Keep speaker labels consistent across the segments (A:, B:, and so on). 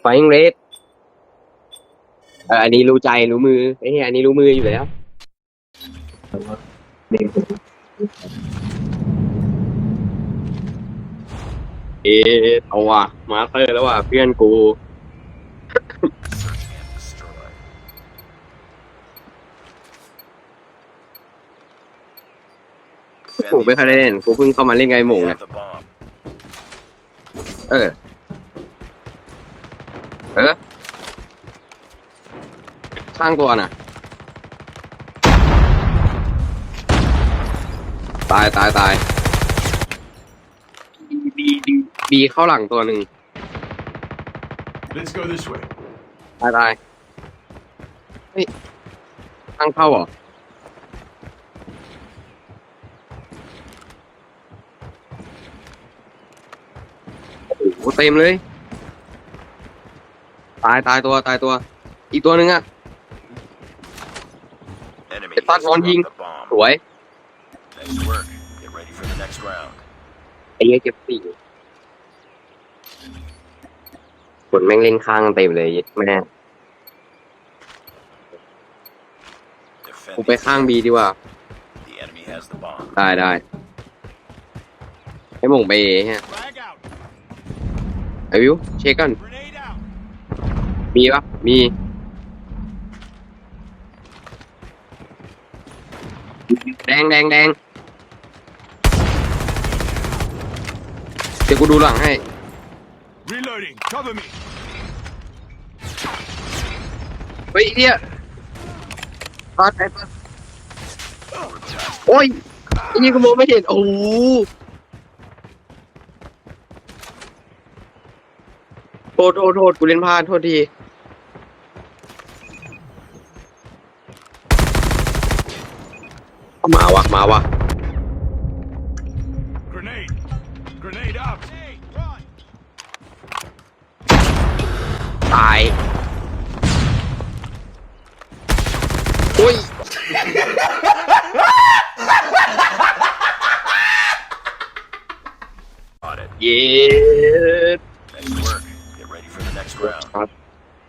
A: ไฟอิงเรสเอออันนี้รู้ใจรู้มือไอ้เหี้ยอันนี้รู้มืออยู่แล้วเอะเอาว่ะมาสเตอร์แล้วว่ะเพื่อนกู
B: Search and destroy.
A: กูไม่เคยได้เล่นกูเพิ่งเข้ามาเล่นไงหมง
B: They
A: เนี่ย
B: have the bomb.
A: เออเอ ข้างตัวน่ะ ตายตายตายบีบีบีเข้าหลังตัวหนึ่ง
C: Let's go this way.
A: ตายตายเฮ้ยข้างเข้าเหรอ โอ้โหเต็มเลย ตายตายตัวตายตัว อีกตัวหนึ่งอะ
B: Enemy
A: It's not
B: has
A: one
B: dropped
A: ying.
B: the bomb.
A: สวย
B: Nice work. Get ready for the next round.
A: ไอ้เหี้ยเก็บสี่คนแม่งเล่นข้างเต็มเลยแม่
B: Defend
A: กูไป
B: the
A: ข้างบีดีกว่า
B: The enemy has the bomb.
A: ได้ได้ให้หมงไปเอฮะ
C: Flag out.
A: ไอวิวเช็คกัน
C: Grenade out.
A: มีปะมี แดงแดงแดงเดี๋ยวกูดูหลังให้
C: Reloading. Cover me.
A: เฮ้ยไอ้เนี่ยพลาดไปปะโอ้ยไอ้นี่กูมองไม่เห็น โอ้โหโทษโทษโทษกูเล่นพลาดโทษทีามาวะมาวะ
C: Grenade. Grenade out. Hey, run.
A: ตาย โอ้ย
B: Got it.
A: เย็ด
B: Nice work. Get ready for the next round.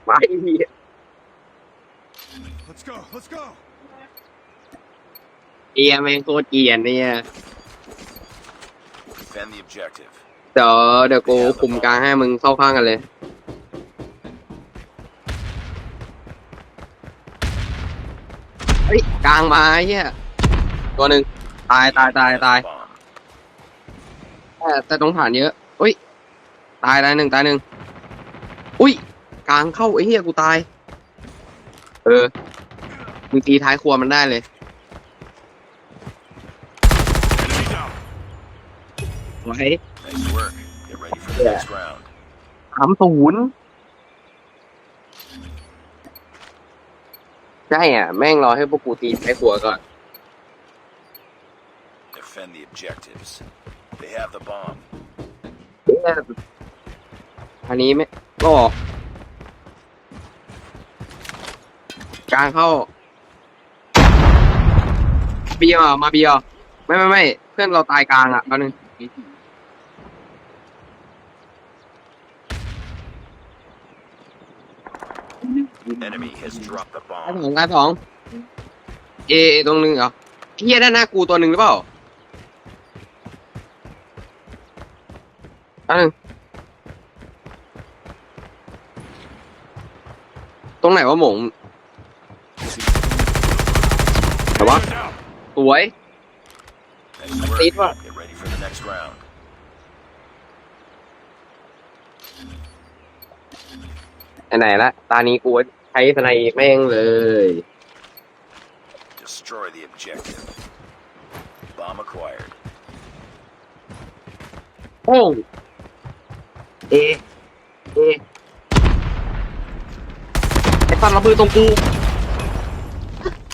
A: มาไอ้เหี้ย
C: Let's go. Let's go.
A: เอียแม่งโคตรเกรียนเนี่ย
B: Defend the objective.
A: เดี๋ยวเดี๋ยวกูคุมกลางให้มึงเข้าข้างกันเลย เฮ้ย กลางมาไอ้เหี้ยตัวหนึ่งตายตายตาย
B: Has the
A: ตาย
B: bomb.
A: แต่แต่ตรงฐานเยอะอุ้ย ตายตายหนึ่งตายหนึ่งอุ้ย กลางเข้าไอ้เหี้ยกูตาย เออ มึงตีท้ายครัวมันได้เลย
C: Enemy down.
A: ไว้
B: Nice work. Get ready for the
A: Yeah.
B: next round.
A: สามศูนย์ใช่อะ แม่งรอให้พวกกูตีท้ายครัวก่อน
B: Defend the objectives. They have the bomb.
A: เนี่ยอันนี้ไม่ก็ออกกลางเข้า เบียร์อะมาเบียร์ไม่ไม่ไม่เพื่อนเราตายกลางอะแป๊บนึง
B: Enemy has dropped the
A: กลาง
B: bomb.
A: สองกลางสองเอเอตรงหนึงเหรอพี่เฮียด้านหน้ากูตัวหนึ่งหรือเปล่าอันนึงตรงไหนวะหมงแต่ว่า
C: Tango down.
A: สวย
B: Nice work.
A: Lead what?
B: Get ready for the next round.
A: ไหนๆละ ตานี้กูใช้สไนแม่งเลย
B: Destroy the objective. Bomb acquired.
A: โอ้งเอ เอ ไอ้ฟันระเบิดตรงกู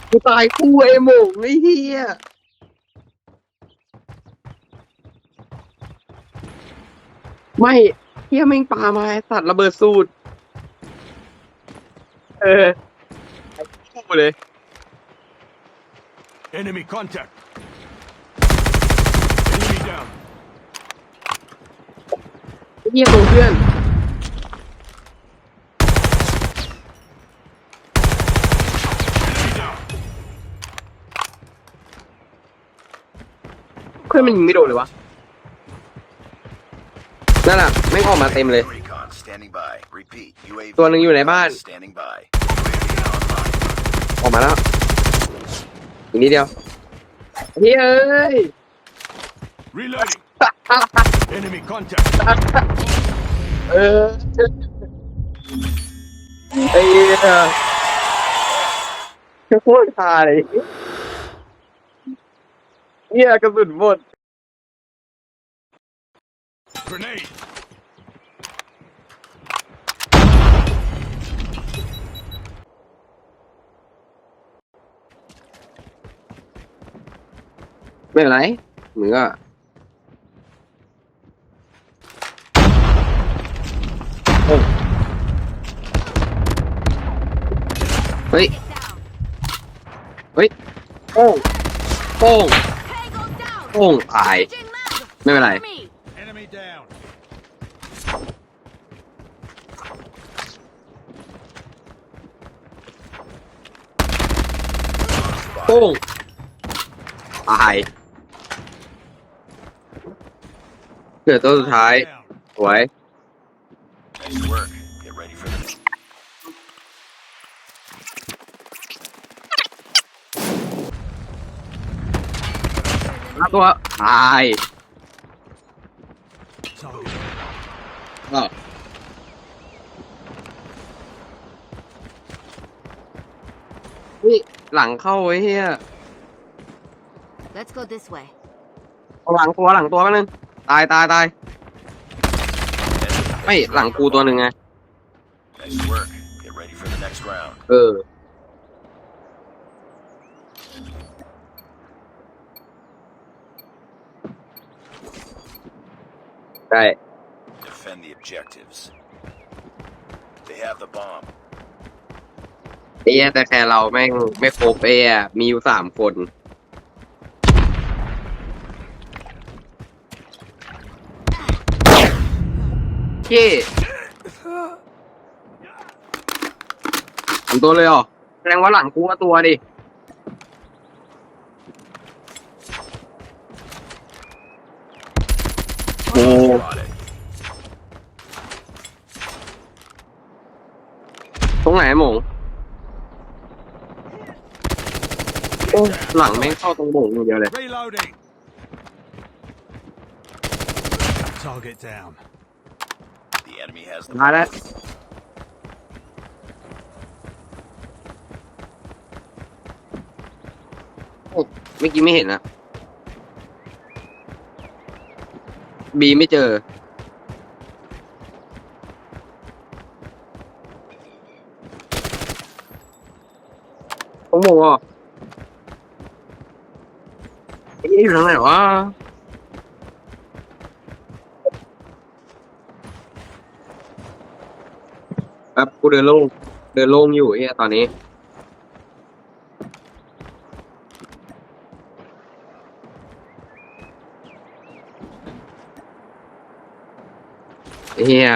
A: กูตายคู่ไอ้หมงไอ้เหี้ย ไม่เฮียแม่งปามาไอ้สัตว์ระเบิดสูตร เออคู่เลย
C: Enemy contact. Enemy down.
A: เงียบเพื่อนเพื่อนมันยิงไม่โดนเลยวะนั่นน่ะไม่งออกมาเต็มเลย
B: standing by. Repeat. UAV
A: ตัวหนึ่งอยู่ในบ้าน
B: standing by. UAV online.
A: ออกมาแล้วอีกนิดเดียวเฮ้ยเอ้ย
C: Reloading. Enemy contact.
A: เออไอ้เหี้ยโคตรคาเลยเนี่ยกระสุนหมด
C: Grenade.
A: ไม่เป็นไรมึงก็โอ้เฮ้ย เฮ้ยโป้งโป้ง
D: Tango down.
A: โป้งตาย
D: Changing mag.
A: ไม่เป็นไร
D: For me.
C: Enemy down.
A: โป้งตายเห ลือตัวสุดท้าย
C: Down.
A: สวย
B: Nice work. Get ready for the
A: ห้าตัวตาย
C: Target.
A: ก็เฮ้ยหลังเข้าไอ้เหี้ย
D: Let's go this way.
A: เอาหลังตัวหลังตัวกันนึง ตายตายตายไม่หลังกูตัวหนึ่งไง
B: Nice work. Get ready for the next round.
A: เออ ได้
B: Defend the objectives. They have the bomb.
A: ไอ้เหี้ยแต่แค่เราแม่งไม่ครบเอ้ยมีอยู่สามคน เย่สามตัวเลยเหรอแสดงว่าหลังกูก็ตัวดิโอ้
B: Spotted.
A: ตรงไหนหมงโอ้หลังแม่งเข้าตรงหมงอย่างเดียวเลย
C: Reloading. Target down.
B: The enemy has the
A: มาแล้วโอ้เมื่อกี้ไม่เห็นนะบีไม่เจอโอ้โหไอ้นี่อยู่ทางไหนวะ ป๊บกูเดินโล่งเดินโล่งอยู่เหี้ยตอนนี้ เฮีย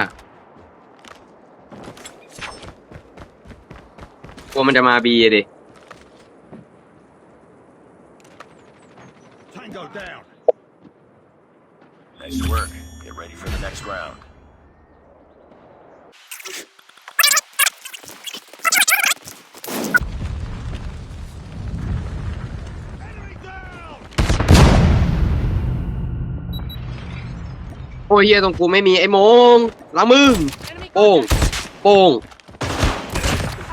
A: กลัวมันจะมาบีอะดิ
C: Tango down.
B: Nice work. Get ready for the next round.
A: อ้ยเฮียตรงกูไม่มีไอ้โมงล้างมึง
D: Enemy
A: โป้ง
D: contact.
A: โป้ง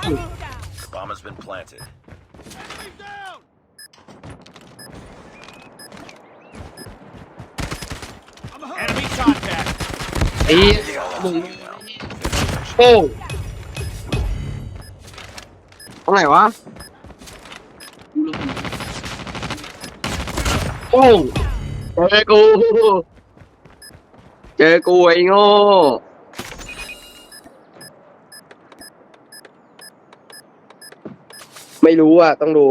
D: Tango down.
B: Bomb has been planted.
C: Enemy down. I'm hurt. Enemy contact.
A: ไอ้เหี้ยมึง
B: Now,
A: โป้งตรงไหนวะโป้งเจอกู เจอกูไอ้โง่ไม่รู้อะ ต้องดู